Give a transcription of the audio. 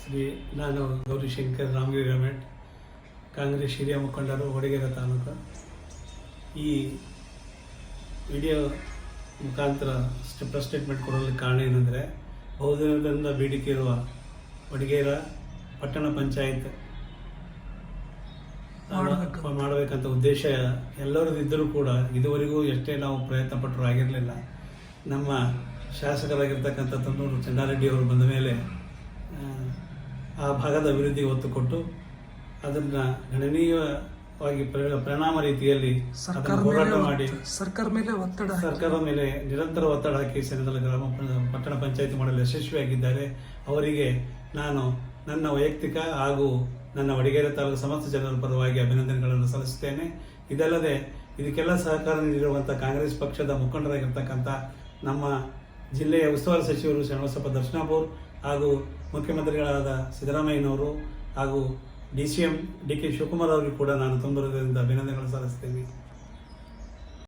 ಶ್ರೀ ನಾನು ಗೌರಿಶಂಕರ್ ರಾಮಗಿರಿ ರಮೇಟ್ ಕಾಂಗ್ರೆಸ್ ಹಿರಿಯ ಮುಖಂಡರು ಹೊಡಗೆರೆ ತಾಲೂಕು ಈ ವಿಡಿಯೋ ಮುಖಾಂತರ ಸ್ಟೆಪ್ ಸ್ಟೇಟ್ಮೆಂಟ್ ಕೊಡಲು ಕಾರಣ ಏನಂದರೆ ಬಹುದಿನದಿಂದ ಬೇಡಿಕೆ ಇರುವ ಹೊಡಗೇರ ಪಟ್ಟಣ ಪಂಚಾಯತ್ ಮಾಡ್ಬೇಕು. ಮಾಡಬೇಕಂತ ಉದ್ದೇಶ ಎಲ್ಲರದ್ದು ಇದ್ದರೂ ಕೂಡ ಇದುವರೆಗೂ ಎಷ್ಟೇ ನಾವು ಪ್ರಯತ್ನ ಪಟ್ಟರು ಆಗಿರಲಿಲ್ಲ ನಮ್ಮ ಶಾಸಕರಾಗಿರ್ತಕ್ಕಂಥ ತಂದೂರು ಚಂದಾರೆಡ್ಡಿ ಅವರು ಬಂದ ಮೇಲೆ ಭಾಗದ ಅಭಿವೃದ್ಧಿಗೆ ಒತ್ತು ಕೊಟ್ಟು ಅದನ್ನು ಗಣನೀಯವಾಗಿ ಪರಿ- ಪರಿಣಾಮ ರೀತಿಯಲ್ಲಿ ಸರ್ಕಾರ ಹೋರಾಟ ಮಾಡಿ ಸರ್ಕಾರ ಮೇಲೆ ಒತ್ತಡ. ಸರ್ಕಾರದ ಮೇಲೆ ನಿರಂತರ ಒತ್ತಡ ಹಾಕಿ ಸೆನೆದಲ್ಲಿ ಗ್ರಾಮ ಪಟ್ಟಣ ಪಂಚಾಯತಿ ಮಾಡಲು ಯಶಸ್ವಿಯಾಗಿದ್ದಾರೆ ಅವರಿಗೆ ನಾನು ನನ್ನ ವೈಯಕ್ತಿಕ ಹಾಗೂ ನನ್ನ ವಡಗೇರೆ ತಾಲೂಕು ಸಮಸ್ತ ಜನರ ಪರವಾಗಿ ಅಭಿನಂದನೆಗಳನ್ನು ಸಲ್ಲಿಸುತ್ತೇನೆ ಇದಲ್ಲದೆ ಇದಕ್ಕೆಲ್ಲ ಸಹಕಾರ ನೀಡಿರುವಂಥ ಕಾಂಗ್ರೆಸ್ ಪಕ್ಷದ ಮುಖಂಡರಾಗಿರ್ತಕ್ಕಂಥ ನಮ್ಮ ಜಿಲ್ಲೆಯ ಉಸ್ತುವಾರಿ ಸಚಿವರು ಶ್ರೀನಿವಾಸಪ್ಪ ದರ್ಶನಾಪುರ್ ಹಾಗೂ ಮುಖ್ಯಮಂತ್ರಿಗಳಾದ ಸಿದ್ದರಾಮಯ್ಯನವರು ಹಾಗೂ D C M D K Shivakumar ಅವರಿಗೂ ಕೂಡ ನಾನು ತುಂಬ ಹೃದಯದಿಂದ ಅಭಿನಂದನೆಗಳನ್ನು ಸಲ್ಲಿಸ್ತೇನೆ